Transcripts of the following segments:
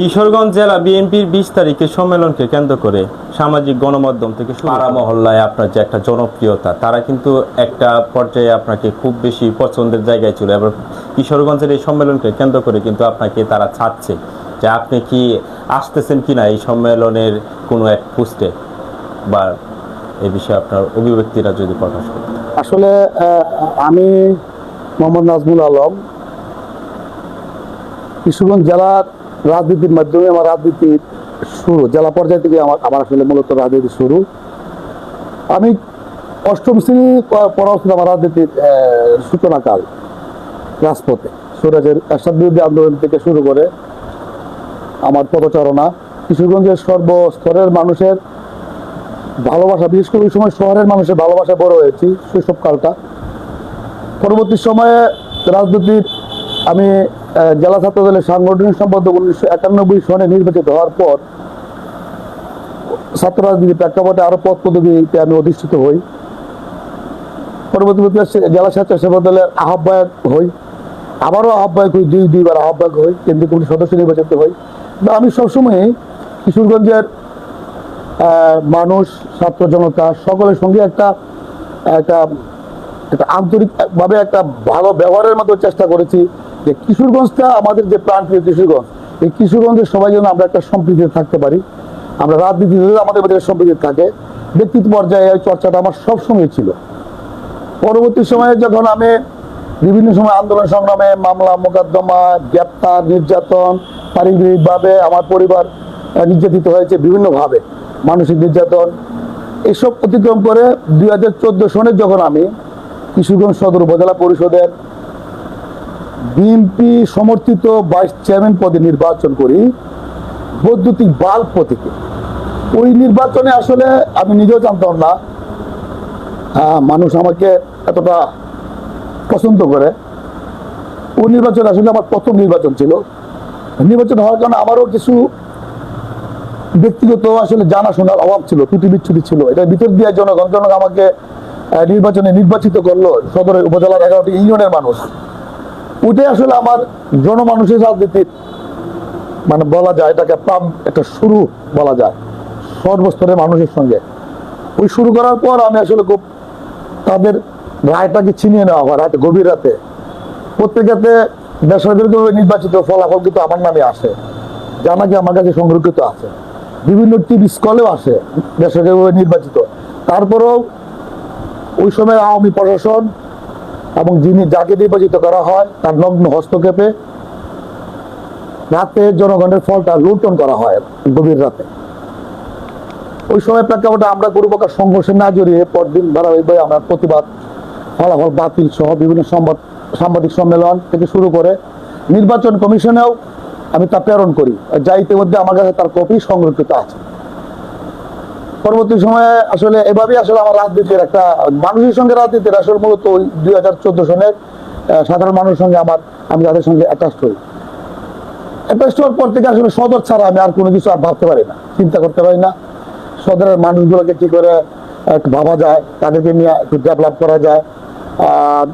কিশোরগঞ্জ জেলা বিএনপির বিশ তারিখের সম্মেলনকে কেন্দ্র করে সামাজিক গণমাধ্যম থেকে পাড়া মহল্লায় আপনার যে একটা জনপ্রিয়তা তারা কিন্তু একটা পর্যায়ে আপনাকে খুব বেশি পছন্দের জায়গায় ছিল। এবার কিশোরগঞ্জের এই সম্মেলনকে কেন্দ্র করে কিন্তু আপনাকে তারা ছাড়ছে যে আপনি কি আসতেছেন কিনা এই সম্মেলনের কোনো এক পোস্টে বা এই বিষয়ে আপনার অভিব্যক্তিরা যদি প্রকাশ করেন আসলে আহ, আমি মোহাম্মদ নাজমুল আলম কিশোরগঞ্জ জেলার রাজনীতির মাধ্যমে আমার রাজনীতির শুরু, জেলা পর্যায় থেকে আমার আমার আসলে মূলত রাজনীতি শুরু। আমি অষ্টম শ্রেণি পড়াশোনা আমার রাজনীতির সূচনাকাল, রাজপথে। সুরাজের এরশাদ বিরোধী আন্দোলন থেকে শুরু করে আমার পদচারণা। কিশোরগঞ্জের সর্বস্তরের মানুষের ভালোবাসা, বিশেষ করে ওই সময় শহরের মানুষের ভালোবাসা বড় হয়েছি, শৈশবকালটা। পরবর্তী সময়ে রাজনীতির আমি জেলা ছাত্র দলের সাংগঠনিক সম্পাদক উনিশশো একানব্বই সনে নির্বাচিত হওয়ার পর ছাত্র রাজনীতির প্রেক্ষাপটে আরও পদ পদবীতে আমি অধিষ্ঠিত হই। পরবর্তী জেলা স্বেচ্ছাসেবক দলের আহ্বায়ক হই। আবারও আহ্বায়ক হই, দুই দুইবার আহ্বায়ক হই, কেন্দ্রীয় কমিটির সদস্য নির্বাচিত হই। বা আমি সবসময় কিশোরগঞ্জের মানুষ, ছাত্র জনতা সকলের সঙ্গে একটা একটা একটা আন্তরিকভাবে একটা ভালো ব্যবহারের মতো চেষ্টা করেছি। যে কিশোরগঞ্জটা আমাদের যে প্রাণপ্রিয় কিশোরগঞ্জ, এই কিশোরগঞ্জের সবাই যেন আমরা একটা সম্প্রীতিতে থাকতে পারি। আমরা রাজনীতিতে আমাদের মধ্যে সম্প্রীতি থাকে। ব্যক্তিত্ব পর্যায়ে এই চর্চাটা আমার সবসময় ছিল। পরবর্তী সময়ে যখন আমি বিভিন্ন সময় আন্দোলন সংগ্রামে মামলা, মোকদ্দমা, গ্রেপ্তার, নির্যাতন পারিবারিকভাবে আমার পরিবার নির্যাতিত হয়েছে বিভিন্নভাবে। মানসিক নির্যাতন। এসব অতিক্রম করে দুই হাজার চোদ্দ সনে যখন আমি কিশোরগঞ্জ সদর উপজেলা পরিষদের বিএনপি সমর্থিত ভাইস চেয়ারম্যান পদে নির্বাচন করি, বৈদ্যুতিক বাল্ব প্রতীকে ওই নির্বাচনে আসলে আমি নিজেও জানতাম না মানুষ আমাকে এতটা পছন্দ করে। ওই নির্বাচন আসলে আমার প্রথম নির্বাচন ছিল। নির্বাচন হওয়ার কারণে আমারও কিছু ব্যক্তিগত আসলে জানাশোনার অভাব ছিল ত্রুটি বিচ্ছুটি ছিল। এটা ভিতর দিয়ে জনগণ জনগণ আমাকে নির্বাচনে নির্বাচিত করল। সদরের উপজেলার এগারোটি ইউনিয়নের মানুষ। ওটাই আসলে আমার জনমানুষের রাজনীতির মানে বলা যায় এটাকে প্রাম একটা শুরু বলা যায়, সর্বস্তরের মানুষের সঙ্গে। ওই শুরু করার পর আমি আসলে খুব তাদের রায়টাকে ছিনিয়ে নেওয়া হয় রাতে গভীর রাতে। প্রত্যেকেতে বেসরকারিভাবে নির্বাচিত ফলাফল কিন্তু আমার নামে আসে, যা নাকি আমার কাছে সংরক্ষিত আছে। বিভিন্ন টিভি স্কলেও আসে বেসরকারিভাবে নির্বাচিত। তারপরেও ওই সময় আওয়ামী প্রশাসন এবং যিনি যাকে নির্বাচিত করা হয়, তার নগ্ন হস্তক্ষেপে রাতে জনগণের ফলটা লুণ্ঠন করা হয় গভীর রাতে। ওই সময় প্রেক্ষাপটে আমরা কোনো প্রকার সংঘর্ষে না জড়িয়ে পরদিন ধারাবাহিকভাবে আমরা প্রতিবাদ, ফলাফল বাতিল সহ বিভিন্ন সংবাদ, সাংবাদিক সম্মেলন থেকে শুরু করে নির্বাচন কমিশনেও আমি তা প্রেরণ করি। যা ইতিমধ্যে আমার কাছে তার কপি সংরক্ষিত আছে। পরবর্তী সময়ে আসলে এভাবেই আসলে আমার রাজনীতির একটা মানুষের সঙ্গে রাজনীতির আসলে মূলত ওই দুই হাজার চোদ্দ সনের সাধারণ মানুষের সঙ্গে আমার, আমি তাদের সঙ্গে অ্যাটাচ হই। অ্যাটাচ হওয়ার পর থেকে আসলে সদর ছাড়া আমি আর কোনো কিছু আর ভাবতে পারি না, চিন্তা করতে পারি না। সদরের মানুষগুলোকে কি করে একটু ভাবা যায়, তাদেরকে নিয়ে একটু ডেভেলপ করা যায় আর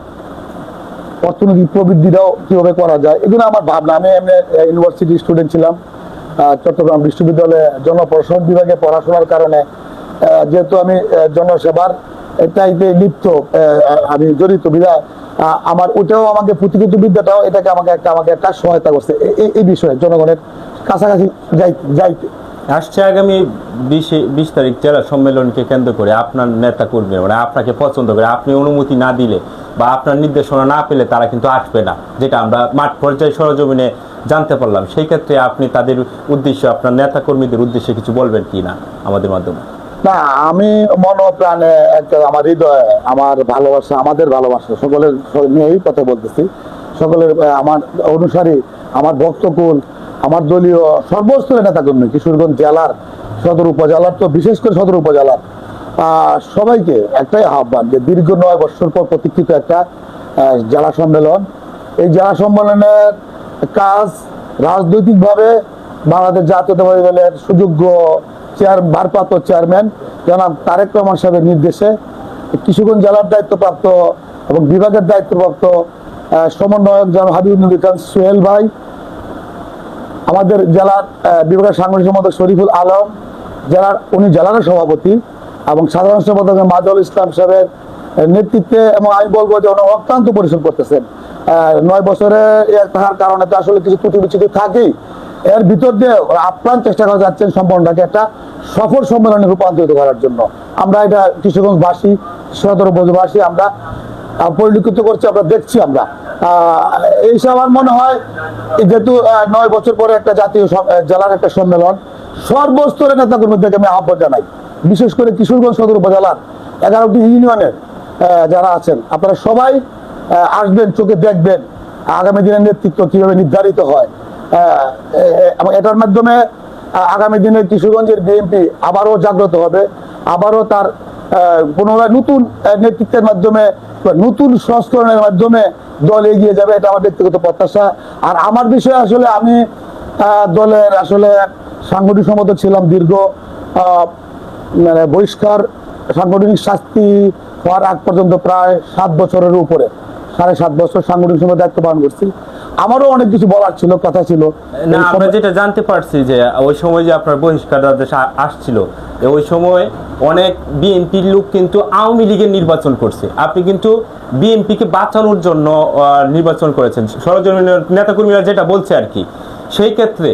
অর্থনৈতিক প্রবৃদ্ধিটাও কীভাবে করা যায়, এগুলো আমার ভাবনা। আমি এমনি ইউনিভার্সিটি স্টুডেন্ট ছিলাম। চট্টগ্রাম বিশ্ববিদ্যালয়ে জনপ্রশাসন বিভাগে পড়াশোনার কারণে যেহেতু আমি জনসেবার এটাইতে লিপ্ত আমি জড়িত বিধা আমার ওটাও আমাকে পুঁথিগত বিদ্যাটাও এটাকে আমাকে একটা আমাকে একটা সহায়তা করছে। এই বিষয়ে জনগণের কাছাকাছি যাই, যাইতে। আসছে আগামী বিশে, বিশ তারিখ জেলা সম্মেলনকে কেন্দ্র করে আপনার নেতা কর্মী মানে আপনাকে পছন্দ করে, আপনি অনুমতি না দিলে বা আপনার নির্দেশনা না পেলে তারা কিন্তু আসবে না, যেটা আমরা মাঠ পর্যায়ে সরজমিনে জানতে পারলাম। সেই ক্ষেত্রে আপনি তাদের উদ্দেশ্য, আপনার নেতা কর্মীদের উদ্দেশ্যে কিছু বলবেন কি না আমাদের মাধ্যমে? না, আমি মন প্রাণে একটা আমার হৃদয়ে, আমার ভালোবাসা, আমাদের ভালোবাসা, সকলের নিয়েই কথা বলতেছি। সকলের আমার অনুসারী, আমার ভক্তকুল, আমার দলীয় সর্বস্তরের নেতাকর্মী, কিশোরগঞ্জ জেলার সদর উপজেলার তো বিশেষ করে সদর উপজেলার। সবাইকে একটাই আহ্বান যে দীর্ঘ নয় বছর পর প্রতীক্ষিত একটা জেলা সম্মেলন। এই জেলা সম্মেলনের কাজ রাজনৈতিকভাবে বাংলাদেশ জাতীয়তাবাদী দলের সুযোগ্য চেয়ার ভারপ্রাপ্ত চেয়ারম্যান জনাব তারেক রহমান সাহেবের নির্দেশে কিশোরগঞ্জ জেলার দায়িত্বপ্রাপ্ত এবং বিভাগের দায়িত্বপ্রাপ্ত সমন্বয়ক জনাব হাবিবুল নবী খান সোহেল ভাই, আমাদের জেলার বিভাগের সাংগঠনিক সম্পাদক শরীফুল আলম, জেলার, উনি জেলার সভাপতি এবং সাধারণ সম্পাদক মাজল ইসলাম সাহেবের নেতৃত্বে এবং আমি বলব যে অক্লান্ত পরিশ্রম করতেছেন। নয় বছরে থাকার কারণে তো আসলে কিছু ত্রুটি বিচ্ছুটি থাকেই। এর ভিতর দিয়ে আপ্রাণ চেষ্টা করে যাচ্ছেন সম্পূর্ণটাকে একটা সফল সম্মেলনে রূপান্তরিত করার জন্য। আমরা এটা কিশোরগঞ্জবাসী, সদর উপজেলাবাসী, আমরা পরিলক্ষিত করছি, আমরা দেখছি আমরা। এইসব আমার মনে হয়, যেহেতু নয় বছর পরে একটা জাতীয় জেলার একটা সম্মেলন, সর্বস্তরের নেতা কর্মীদেরকে আমি আহ্বান জানাই। বিশেষ করে কিশোরগঞ্জ সদর উপজেলার এগারোটি ইউনিয়নের যারা আছেন, আপনারা সবাই আসবেন, চোখে দেখবেন, আগামী দিনের নেতৃত্ব কীভাবে নির্ধারিত হয়। এবং এটার মাধ্যমে আগামী দিনে কিশোরগঞ্জের বিএনপি আবারও জাগ্রত হবে, আবারও তার পুনরায় নতুন নেতৃত্বের মাধ্যমে নতুন সংস্করণের মাধ্যমে দল এগিয়ে যাবে, এটা আমার ব্যক্তিগত প্রত্যাশা। আর আমার বিষয়ে আসলে আমি দলের আসলে সাংগঠনিক সম্পাদক ছিলাম দীর্ঘ মানে বহিষ্কার, সাংগঠনিক শাস্তি হওয়ার আগ পর্যন্ত প্রায় সাত বছরের উপরে সাড়ে সাত বছর সাংগঠনিক সময় দায়িত্ব পালন করছি। আমারও অনেক কিছু বলার ছিল কথা ছিল। না আমরা যেটা জানতে পারছি যে ওই সময় যে আপনার বহিষ্কার আদেশ আসছিল ওই সময় অনেক বিএনপির লোক কিন্তু আওয়ামী লীগের নির্বাচন করছে। আপনি কিন্তু বিএনপিকে বাঁচানোর জন্য নির্বাচন করেছেন। সরজমিনের নেতাকর্মীরা যেটা বলছে আর কি সেই ক্ষেত্রে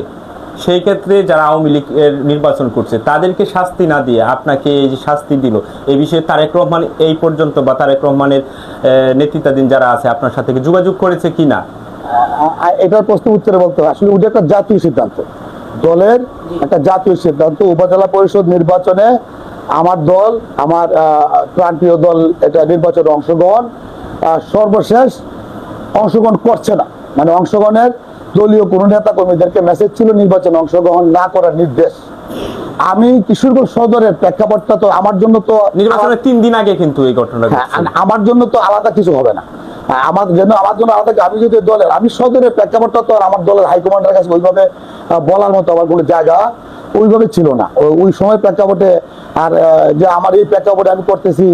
সেই ক্ষেত্রে যারা আওয়ামী লীগের নির্বাচন করছে, তাদেরকে শাস্তি না দিয়ে আপনাকে এই যে শাস্তি দিল এই বিষয়ে তারেক রহমান এই পর্যন্ত বা তারেক রহমানের নেতৃত্বাধীন যারা আছে, আপনার সাথে যোগাযোগ করেছে কি না? এটার প্রশ্ন উত্তরে বলতে আসলে ওটা একটা জাতীয় সিদ্ধান্ত। দলের একটা জাতীয় সিদ্ধান্ত। উপজেলা পরিষদ নির্বাচনে আমার দল, আমার প্রান্তীয় দল এটা নির্বাচনে অংশগ্রহণ সর্বশেষ অংশগ্রহণ করছে না। মানে অংশগ্রহণের দলীয় কোনো নেতা কর্মীদেরকে মেসেজ ছিল নির্বাচনে অংশগ্রহণ না করার নির্দেশ। আমি কিশোরগঞ্জ সদরের প্রেক্ষাপটটা তো আমার জন্য তো নির্বাচনের তিন দিন আগে কিন্তু এই ঘটনা হ্যাঁ, আমার জন্য তো আলাদা কিছু হবে না। হ্যাঁ, আমার জন্য আমার জন্য আলাদা আমি যদি দলের আমি সদরের প্রেক্ষাপটটা তো আমার দলের হাইকমান্ডের কাছে ওইভাবে বলার মতো আমার কোনো জায়গা ওইভাবে ছিল না। ওই সময় প্রেক্ষাপটে আর যে আমার এই প্রেক্ষাপটে আমি করতেছি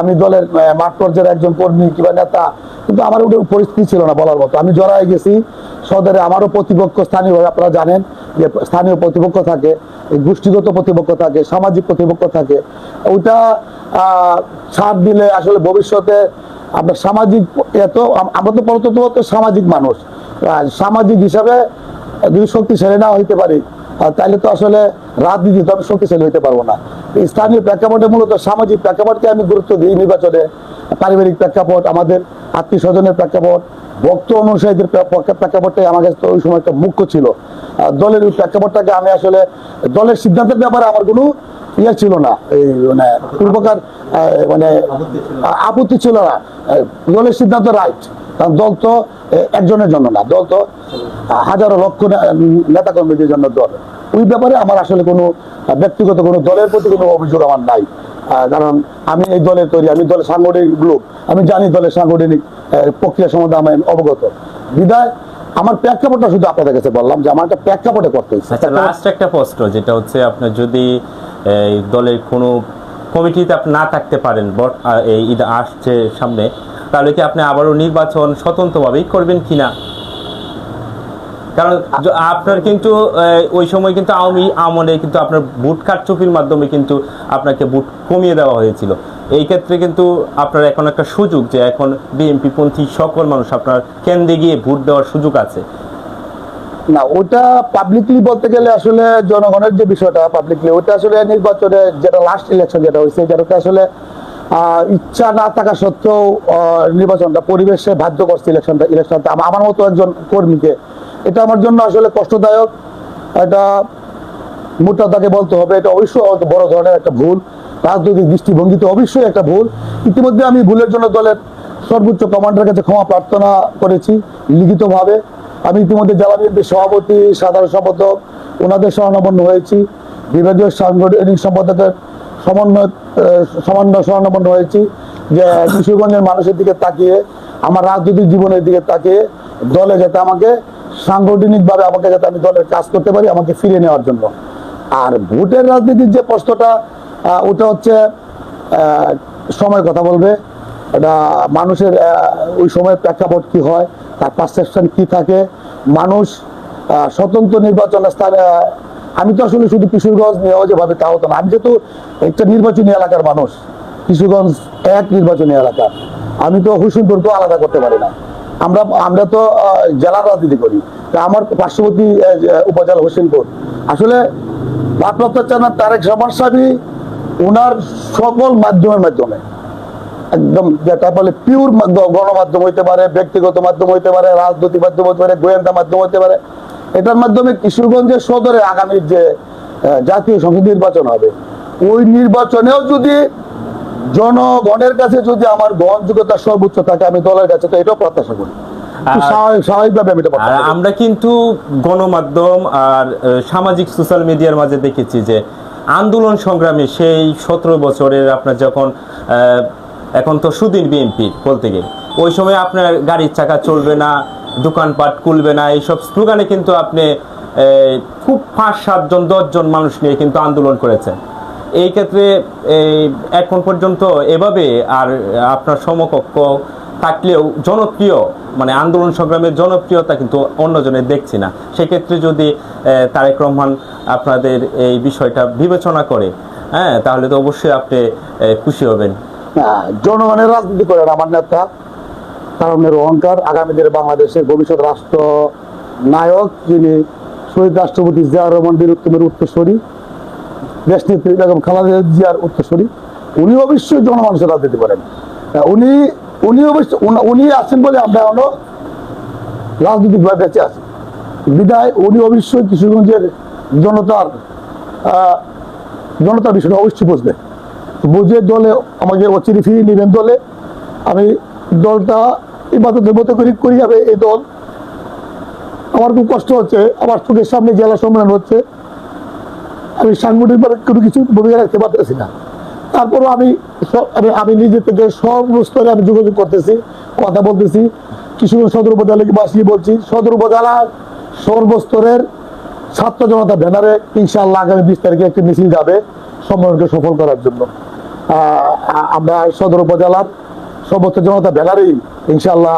আমি দলের মাঠ পর্যায়ের একজন কর্মী কিংবা নেতা কিন্তু আমার ওটা পরিস্থিতি ছিল না বলার মতো। আমি জড়াই গেছি। সদরে আমারও প্রতিপক্ষ স্থানীয়ভাবে আপনারা জানেন যে স্থানীয় প্রতিপক্ষ থাকে, গোষ্ঠীগত প্রতিপক্ষ থাকে, সামাজিক প্রতিপক্ষ থাকে। ওইটা ছাড় দিলে আসলে ভবিষ্যতে আপনার সামাজিক এত আম- আমরা তো প্রথমত সামাজিক মানুষ। সামাজিক হিসাবে যদি শক্তিশালী না হইতে পারি তাহলে তো আসলে রাজনীতি তো আমি শক্তিশালী হইতে পারব না। স্থানীয় প্রেক্ষাপটে মূলত সামাজিক প্রেক্ষাপটকে আমি গুরুত্ব দিই নির্বাচনে। পারিবারিক প্রেক্ষাপট আমাদের আত্মীয় স্বজনের প্রেক্ষাপট, ভক্ত অনুসারীদের প্রে- প্রেক্ষাপটটাই আমার কাছে ওই সময় একটা মুখ্য ছিল। দলের ওই প্রেক্ষাপটটাকে আমি আসলে, দলের সিদ্ধান্তের ব্যাপারে আমার কোনো ইয়ে ছিল না। এই মানে পূর্বকার মানে আপত্তি ছিল না। দলের সিদ্ধান্ত রাইট কারণ দল তো একজনের জন্য না। দল তো, হাজারো লক্ষ নেতা কর্মীদের জন্য দল। ওই ব্যাপারে আমার আসলে কোনো ব্যক্তিগত কোনো দলের প্রতি কোনো অভিযোগ আমার নাই। কারণ আমি এই দলের তৈরি, আমি দলের সাংগঠনিক লোক। আমি জানি দলের সাংগঠনিক প্রক্রিয়া সম্বন্ধে আমি অবগত। বিদায়, আমার প্রেক্ষাপটটা শুধু আপনাদের কাছে বললাম যে আমার একটা প্রেক্ষাপটে করতে আচ্ছা লাস্ট একটা প্রশ্ন, যেটা হচ্ছে আপনার যদি দলের কোনো কমিটিতে আপনি না থাকতে পারেন এই ঈদ আসছে সামনে, তাহলে কি আপনি আবারও নির্বাচন স্বতন্ত্রভাবেই করবেন কিনা? কারণ আপনার কিন্তু ওই সময় কিন্তু আওয়ামী আমলে কিন্তু আপনার বুট কারচুপির মাধ্যমে কিন্তু আপনাকে বুট কমিয়ে দেওয়া হয়েছিল। এই ক্ষেত্রে কিন্তু আপনার এখন একটা সুযোগ যে এখন বিএনপি পন্থী সকল মানুষ আপনার কেন্দ্রে গিয়ে ভোট দেওয়ার সুযোগ আছে। না, ওটা পাবলিকলি বলতে গেলে আসলে জনগণের যে বিষয়টা পাবলিকলি ওটা আসলে নির্বাচনে যেটা লাস্ট ইলেকশন যেটা হয়েছে যেটা আসলে ইচ্ছা না থাকা সত্ত্বেও নির্বাচনটা, পরিবেশে বাধ্য করছে ইলেকশনটা ইলেকশনটা। আমার মতো একজন কর্মীকে। এটা আমার জন্য আসলে কষ্টদায়ক। এটা মোটা তাকে বলতে হবে, এটা অবশ্যই বড় ধরনের একটা ভুল। রাজনৈতিক দৃষ্টিভঙ্গিতে অবশ্যই একটা ভুল। ইতিমধ্যে আমি ভুলের জন্য দলের সর্বোচ্চ কমান্ডারের কাছে ক্ষমা প্রার্থনা করেছি, লিখিতভাবে। আমি ইতিমধ্যে জেলা বিএনপির সভাপতি, সাধারণ সম্পাদক, ওনাদের শরণাপন্ন হয়েছি। বিভাগীয় সাংগঠনিক সম্পাদকের সমন্বয় সমন্বয় শরণাপন্ন হয়েছি। যে কিশোরগঞ্জের মানুষের দিকে তাকিয়ে, আমার রাজনৈতিক জীবনের দিকে তাকিয়ে, দলে যাতে আমাকে সাংগঠনিকভাবে আমাকে যাতে আমি দলের কাজ করতে পারি, আমাকে ফিরিয়ে নেওয়ার জন্য। আর ভোটের রাজনীতির যে প্রশ্নটা ওটা হচ্ছে সময় কথা বলবে। এটা মানুষের ওই সময়ের প্রেক্ষাপট কি হয়, তার পারসেপশন কি থাকে। মানুষ স্বতন্ত্র নির্বাচন স্থানে আমি তো আসলে শুধু কিশোরগঞ্জ নিয়ে যে ভাবে তা হতো না। আমি যেহেতু একটা নির্বাচনী এলাকার মানুষ, কিশোরগঞ্জ এক নির্বাচনী এলাকা। আমি তো হুসেনপুরকেও আলাদা করতে পারি না। আমরা আমরা তো জেলার রাজনীতি করি। তা আমার পার্শ্ববর্তী উপজেলা হোসেনপুর। আসলে ভারপ্রাপ্ত চেয়ারম্যান তারেক রহমান সাহেবই ওনার সকল মাধ্যমের মাধ্যমে, একদম বলে পিওর গণমাধ্যম হইতে পারে, ব্যক্তিগত মাধ্যম হইতে পারে, রাজনৈতিক মাধ্যম হইতে পারে, গোয়েন্দা মাধ্যম হইতে পারে এটার মাধ্যমে কিশোরগঞ্জের সদরে আগামী যে জাতীয় সংসদ নির্বাচন হবে ওই নির্বাচনেও যদি জনগণের কাছে যদি আমার গ্রহণযোগ্যতা সর্বোচ্চ থাকে আমি দলের কাছে তো এটাও প্রত্যাশা করি। আমরা কিন্তু গণমাধ্যম আর সামাজিক সোশ্যাল মিডিয়ার মাঝে দেখেছি যে আন্দোলন সংগ্রামে সেই সতেরো বছরের আপনার যখন আহ, এখন তো সুদিন বিএনপি বলতে গেলে ওই সময় আপনার গাড়ির চাকা চলবে না দোকানপাট খুলবে না এইসব স্লোগানে কিন্তু আপনি খুব পাঁচ সাতজন দশজন মানুষ নিয়ে কিন্তু আন্দোলন করেছেন। এই ক্ষেত্রে এখন পর্যন্ত এভাবে আর আপনার সমকক্ষ থাকলেও জনপ্রিয় মানে আন্দোলন সংগ্রামের জনপ্রিয়তা কিন্তু অন্যজনের দেখছি না। সেক্ষেত্রে যদি তারেক রহমান আপনাদের এই বিষয়টা বিবেচনা করে হ্যাঁ তাহলে তো অবশ্যই আপনি খুশি হবেন। হ্যাঁ, জনগণের রাজনীতি করেন আমার নেতা। তারুণের অহংকার আগামী দিনে বাংলাদেশের ভবিষ্যৎ রাষ্ট্র নায়ক যিনি শহীদ রাষ্ট্রপতি জিয়া রহমান বীর উত্তমের দেশ নেত্রী বেগম খালেদা জিয়ার উত্তরস্বরী উনি অবশ্যই জনমানুষের রাজনীতি করেন। আহ, উনি উনি অবশ্যই উনি- আছেন বলে আমরা এখনও রাজনৈতিকভাবে বেঁচে আছি। বিদায় উনি অবশ্যই কিশোরগঞ্জের জনতার জনতার বিষয়টা অবশ্যই বুঝবেন বুঝে দলে আমাকে অচিরে ফিরিয়ে নেবেন দলে। আমি দলটা ইবাদতের মতো করি করি যাবে এই দল। আমার খুব কষ্ট হচ্ছে, আমার চোখের সামনে জেলা সম্মেলন হচ্ছে, আমি সাংগঠনিক কোনো কিছু ভূমিকা রাখতে পারতেছি না। তারপরও আমি আমি নিজে থেকে সব স্তরে আমি যোগাযোগ করতেছি, কথা বলতেছি। কিশোরগঞ্জ সদর উপজেলাকে বাসি বলছি, সদর উপজেলার সর্বস্তরের ছাত্র জনতা ব্যানারে ইনশাআল্লাহ আগামী বিশ তারিখে একটি মিছিল যাবে সম্মেলনকে সফল করার জন্য। আমরা সদর উপজেলার সমস্ত জনতা ব্যানারেই ইনশাল্লাহ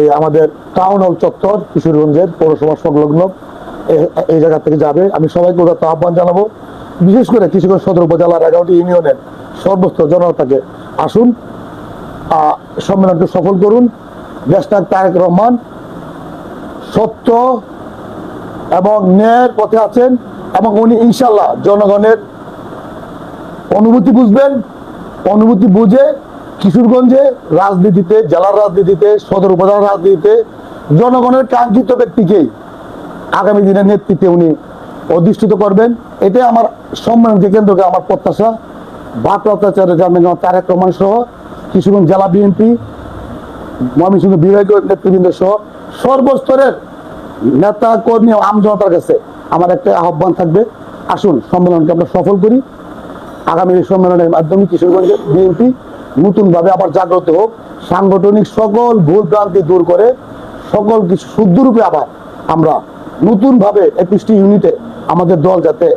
এই আমাদের টাউন হল চত্বর, কিশোরগঞ্জের পৌরসভা সংলগ্ন এই জায়গা থেকে যাবে। আমি সবাইকে উদাত্ত আহ্বান জানাব, বিশেষ করে কিশোরগঞ্জ সদর উপজেলার এগারোটি ইউনিয়নের সর্বস্তর জনতাকে আসুন সম্মেলনকে সফল করুন। দেশনাথ তারেক রহমান, সত্য এবং ন্যায়ের পথে আছেন এবং উনি ইনশাল্লাহ জনগণের অনুভূতি বুঝবেন, অনুভূতি বুঝে কিশোরগঞ্জে রাজনীতিতে, জেলার রাজনীতিতে, সদর উপজেলার রাজনীতিতে জনগণের কাঙ্ক্ষিত ব্যক্তিকেই আগামী দিনের নেতৃত্বে উনি অধিষ্ঠিত করবেন। এটাই আমার সম্মেলনকে কেন্দ্র করে আমার প্রত্যাশা। ভারপ্রাপ্ত চেয়ারম্যান তারেক রহমান সহ কিশোরগঞ্জ জেলা বিএনপি, ময়মনসিংহ বিভাগীয় নেতৃবৃন্দ সহ সর্বস্তরের নেতা, কর্মী আমজনতার কাছে আমার একটা আহ্বান থাকবে। আসুন সম্মেলনকে আমরা সফল করি। আগামী সম্মেলনের মাধ্যমে কিশোরগঞ্জের বিএনপি নতুনভাবে আবার জাগ্রত হোক। সাংগঠনিক সকল ভুল ভ্রান্তি দূর করে সকল কিছু শুদ্ধরূপে আবার আমরা নতুনভাবে একুশটি ইউনিটে আমাদের দল যাতে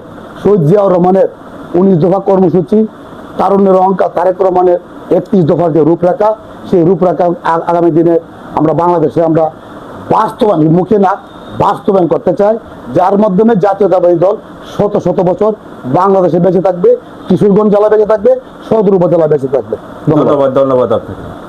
শহীদ জিয়াউর রহমানের উনিশ দফা কর্মসূচি, তারুণ্যের অঙ্কা তারেক রহমানের একত্রিশ দফার যে রূপরেখা, সেই রূপরেখা আগামী দিনে আমরা বাংলাদেশে আমরা বাস্তবায়ন মুখে না বাস্তবায়ন করতে চায়, যার মাধ্যমে জাতীয়তাবাদী দল শত শত বছর বাংলাদেশে বেঁচে থাকবে কিশোরগঞ্জ জেলা বেঁচে থাকবে, সদর উপজেলা বেঁচে থাকবে। ধন্যবাদ ধন্যবাদ আপনাকে।